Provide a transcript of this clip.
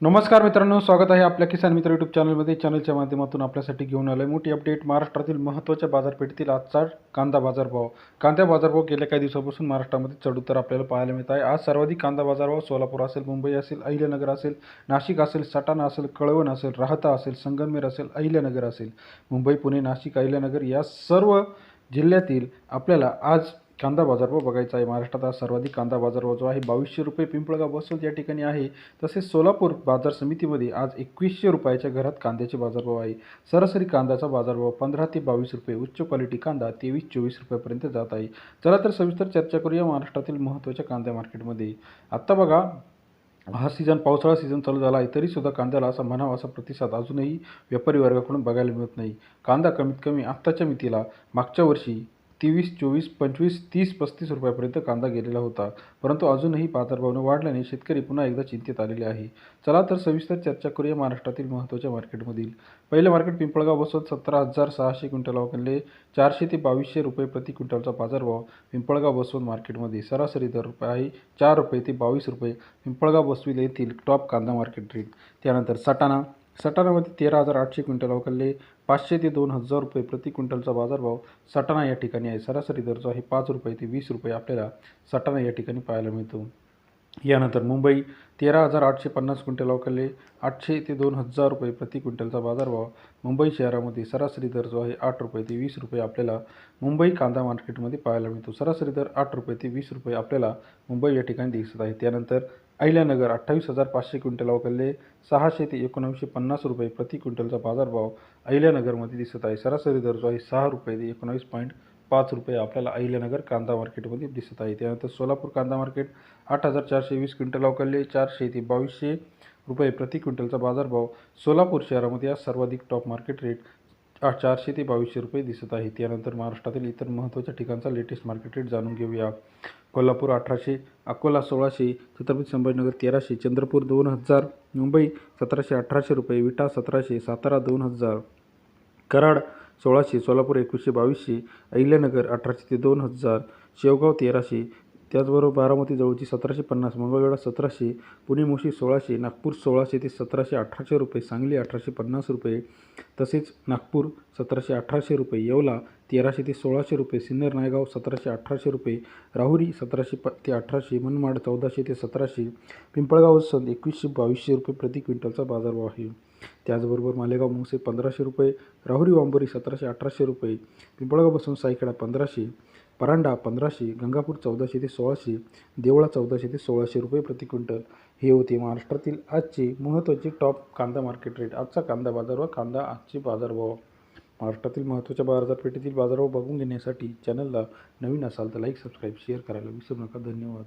नमस्कार मित्रांनो स्वागत आहे आपल्या किसान मित्र यूट्यूब चॅनलमध्ये चॅनलच्या माध्यमातून आपल्यासाठी घेऊन आलो आहे मोठी अपडेट महाराष्ट्रातील महत्त्वाच्या बाजारपेठेतील आजचा कांदा बाजारभाव. कांदा बाजारभाव गेल्या काही दिवसापासून महाराष्ट्रामध्ये चढउतार आपल्याला पाहायला मिळत आहे. आज सर्वाधिक कांदा बाजारभाव सोलापूर असेल मुंबई असेल अहिल्यानगर असेल नाशिक असेल सटाणा असेल कळवण असेल राहता असेल संगमनेर असेल अहिल्यानगर असेल मुंबई पुणे नाशिक अहिल्यानगर या सर्व जिल्ह्यातील आपल्याला आज कांदा बाजारभाव बघायचा आहे महाराष्ट्रात आज सर्वाधिक कांदा बाजारभाव जो आहे बावीसशे रुपये पिंपळगाव बसवत या ठिकाणी आहे. तसेच सोलापूर बाजार समितीमध्ये आज एकवीसशे रुपयाच्या घरात कांद्याचे बाजारभाव आहे. सरासरी कांद्याचा बाजारभाव पंधरा ते बावीस रुपये उच्च क्वालिटी कांदा तेवीस चोवीस रुपयापर्यंत जात आहे. चला तर सविस्तर चर्चा करूया महाराष्ट्रातील महत्त्वाच्या कांदा मार्केटमध्ये. आत्ता बघा हा सीझन पावसाळा सीझन चालू झाला आहे तरीसुद्धा कांद्याला असा म्हणावा असा प्रतिसाद अजूनही व्यापारी वर्गाकडून बघायला मिळत नाही. कांदा कमीत कमी आत्ताच्या मितीला मागच्या वर्षी तेवीस चोवीस पंचवीस तीस पस्तीस रुपयापर्यंत कांदा गेलेला होता. परंतु अजूनही बाजारभाव वाढल्याने शेतकरी पुन्हा एकदा चिंतेत आलेले आहे. चला तर सविस्तर चर्चा करूया महाराष्ट्रातील महत्त्वाच्या मार्केटमधील. पहिलं मार्केट पिंपळगाव बसवत सतरा हजार सहाशे क्विंटल किनले चारशे ते बावीसशे रुपये प्रति क्विंटलचा बाजारभाव पिंपळगाव बसवत मार्केटमध्ये सरासरी दर रुपये आहे. चार रुपये ते बावीस रुपये पिंपळगाव बसविल येथील टॉप कांदा मार्केट रेट. त्यानंतर सटाणा सटाणामध्ये तेरा हजार आठशे क्विंटल अवकलले पाचशे ते दोन हजार रुपये प्रति क्विंटलचा बाजारभाव सटाणा या ठिकाणी आहे. सरासरी दर जो आहे पाच रुपये ते वीस रुपये आपल्याला सटाणा या ठिकाणी पाहायला मिळतो. यानंतर मुंबई तेरा हजार आठशे पन्नास क्विंटल अवकलले आठशे ते दोन हजार रुपये प्रति क्विंटलचा बाजारभाव मुंबई शहरामध्ये सरासरी दर जो आहे आठ रुपये ते वीस रुपये आपल्याला मुंबई कांदा मार्केटमध्ये पाहायला मिळतो. सरासरी दर आठ रुपये ते वीस रुपये आपल्याला मुंबई या ठिकाणी दिसत आहे. त्यानंतर अहिल्यानगर अठ्ठावीस हजार पाचशे क्विंटल अवकलले सहाशे ते एकोणऐंशी पन्नास रुपये प्रति क्विंटलचा बाजारभाव अहिल्यानगरमध्ये दिसत आहे. सरासरी दर जो आहे सहा रुपये ते एकोणावीस पॉईंट पाच रुपये आपल्याला अहिल्यानगर कांदा मार्केटमध्ये दिसत आहे. त्यानंतर सोलापूर कांदा मार्केट आठ हजार चारशे वीस क्विंटल अवकलले चारशे ते बावीसशे रुपये प्रति क्विंटलचा बाजारभाव सोलापूर शहरामध्ये आज सर्वाधिक टॉप मार्केट रेट चारशे ते बावीसशे रुपये दिसत आहे त्यानंतर महाराष्ट्रातील इतर महत्त्वाच्या ठिकाणचा लेटेस्ट मार्केट रेट जाणून घेऊया. कोल्हापूर अठराशे अकोला सोळाशे छत्रपती संभाजीनगर तेराशे चंद्रपूर दोन हजार मुंबई सतराशे अठराशे रुपये विटा सतराशे सातारा दोन हजार कराड सोळाशे सोलापूर एकवीसशे बावीसशे अहिल्यानगर अठराशे ते दोन हजार शेवगाव तेराशे त्याचबरोबर बारामती जवळची सतराशे पन्नास मंगळवेढा सतराशे पुणे मोशी सोळाशे नागपूर सोळाशे ते सतराशे अठराशे रुपये सांगली अठराशे पन्नास रुपये तसेच नागपूर सतराशे अठराशे रुपये येवला तेराशे ते सोळाशे रुपये सिन्नर नायगाव सतराशे अठराशे रुपये राहुरी सतराशे प ते अठराशे मनमाड चौदाशे ते सतराशे पिंपळगाव संत एकवीसशे बावीसशे रुपये प्रति क्विंटलचा बाजारभाव आहे. त्याचबरोबर मालेगाव मुंगसे पंधराशे रुपये राहुरी वांबोरी सतराशे अठराशे रुपये पिंपळगाव बसून सायखेडा पंधराशे परांडा पंधराशे गंगापूर चौदाशे ते सोळाशे देवळा चौदाशे ते सोळाशे रुपये प्रति क्विंटल. हे होते महाराष्ट्रातील आजचे महत्त्वाचे टॉप कांदा मार्केट रेट आजचा कांदा बाजार व कांदा आजचे बाजारभाव महाराष्ट्रातील महत्त्वाच्या बाजारपेठेतील बाजारभाव बघून घेण्यासाठी चॅनलला नवीन असाल तर लाईक सबस्क्राईब शेअर करायला विसरू नका. धन्यवाद.